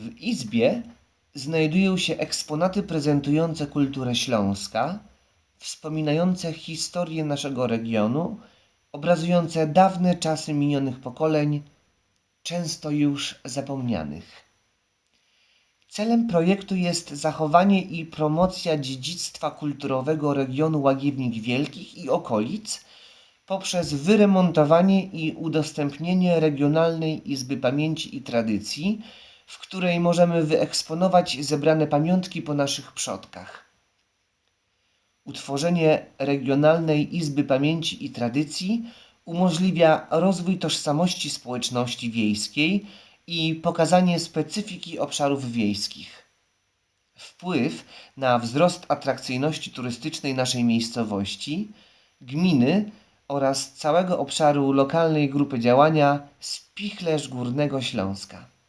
W izbie znajdują się eksponaty prezentujące kulturę Śląska, wspominające historię naszego regionu, obrazujące dawne czasy minionych pokoleń, często już zapomnianych. Celem projektu jest zachowanie i promocja dziedzictwa kulturowego regionu Łagiewnik Wielkich i okolic poprzez wyremontowanie i udostępnienie Regionalnej Izby Pamięci i Tradycji, w której możemy wyeksponować zebrane pamiątki po naszych przodkach. Utworzenie Regionalnej Izby Pamięci i Tradycji umożliwia rozwój tożsamości społeczności wiejskiej i pokazanie specyfiki obszarów wiejskich. Wpływ na wzrost atrakcyjności turystycznej naszej miejscowości, gminy oraz całego obszaru lokalnej grupy działania Spichlerz Górnego Śląska.